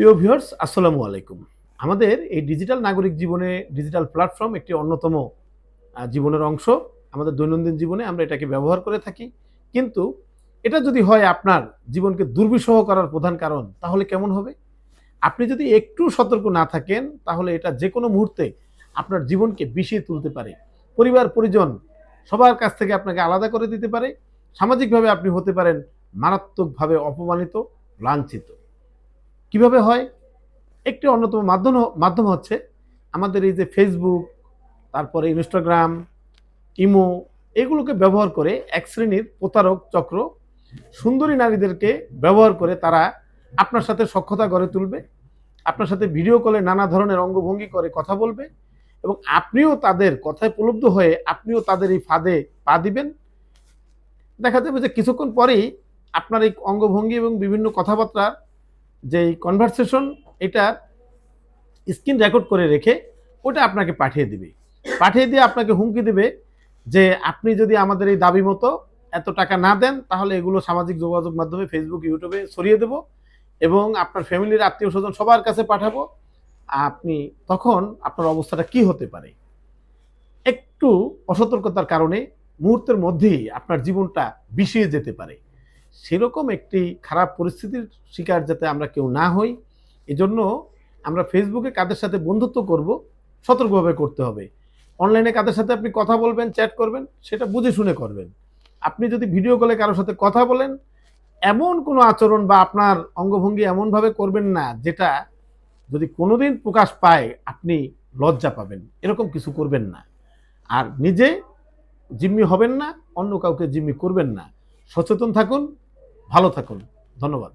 প্রিয় ভিউয়ার্স, আসসালামু আলাইকুম। আমাদের এই ডিজিটাল নাগরিক জীবনে ডিজিটাল প্ল্যাটফর্ম একটি অন্যতম জীবনের অংশ। আমাদের দৈনন্দিন জীবনে আমরা এটাকে ব্যবহার করে থাকি। কিন্তু এটা যদি হয় আপনার জীবনকে দুর্বিষহ করার প্রধান কারণ, তাহলে কেমন হবে? আপনি যদি একটু সতর্ক না থাকেন, তাহলে এটা যে কোনো মুহূর্তে আপনার জীবনকে বিষিয়ে তুলতে পারে। পরিবার, পরিজন সবার কাছ থেকে আপনাকে আলাদা করে দিতে পারে। সামাজিকভাবে আপনি হতে পারেন মারাত্মকভাবে অপমানিত, লাঞ্ছিত। কীভাবে হয়? একটি অন্যতম মাধ্যম মাধ্যম হচ্ছে আমাদের এই যে ফেসবুক তারপরে ইনস্টাগ্রাম ইমো এগুলোকে ব্যবহার করে এক শ্রেণির প্রতারক চক্র সুন্দরী নারীদেরকে ব্যবহার করে তারা আপনার সাথে সক্ষতা গড়ে তুলবে, আপনার সাথে ভিডিও কলে নানা ধরনের অঙ্গভঙ্গি করে কথা বলবে এবং আপনিও তাদের কথায় প্রলুব্ধ হয়ে আপনিও তাদের এই ফাঁদে পা দিবেন। দেখা যাবে যে কিছুক্ষণ পরেই আপনার এই অঙ্গভঙ্গি এবং বিভিন্ন কথাবার্তা যে এই কনভারসেশন এটা স্ক্রিন রেকর্ড করে রেখে ওটা আপনাকে পাঠিয়ে দিবে। পাঠিয়ে দিয়ে আপনাকে হুমকি দেবে যে আপনি যদি আমাদের এই দাবি মতো এত টাকা না দেন, তাহলে এগুলো সামাজিক যোগাযোগ মাধ্যমে ফেসবুক ইউটিউবে ছড়িয়ে দেব এবং আপনার ফ্যামিলির আত্মীয় স্বজন সবার কাছে পাঠাবো। আপনি তখন আপনার অবস্থাটা কি হতে পারে? একটু অসতর্কতার কারণে মুহূর্তের মধ্যেই আপনার জীবনটা বিষিয়ে যেতে পারে। সেরকম একটি খারাপ পরিস্থিতির শিকার যাতে আমরা কেউ না হই, এজন্য আমরা ফেসবুকে কাদের সাথে বন্ধুত্ব করব, সতর্কভাবে করতে হবে। অনলাইনে কাদের সাথে আপনি কথা বলবেন চ্যাট করবেন, সেটা বুঝে শুনে করবেন। আপনি যদি ভিডিও কলে কারোর সাথে কথা বলেন, এমন কোনো আচরণ বা আপনার অঙ্গভঙ্গি এমনভাবে করবেন না, যেটা যদি কোনোদিন প্রকাশ পায়, আপনি লজ্জা পাবেন। এরকম কিছু করবেন না। আর নিজে জিম্মি হবেন না, অন্য কাউকে জিম্মি করবেন না। সচেতন থাকুন ভালো থাকুন। ধন্যবাদ।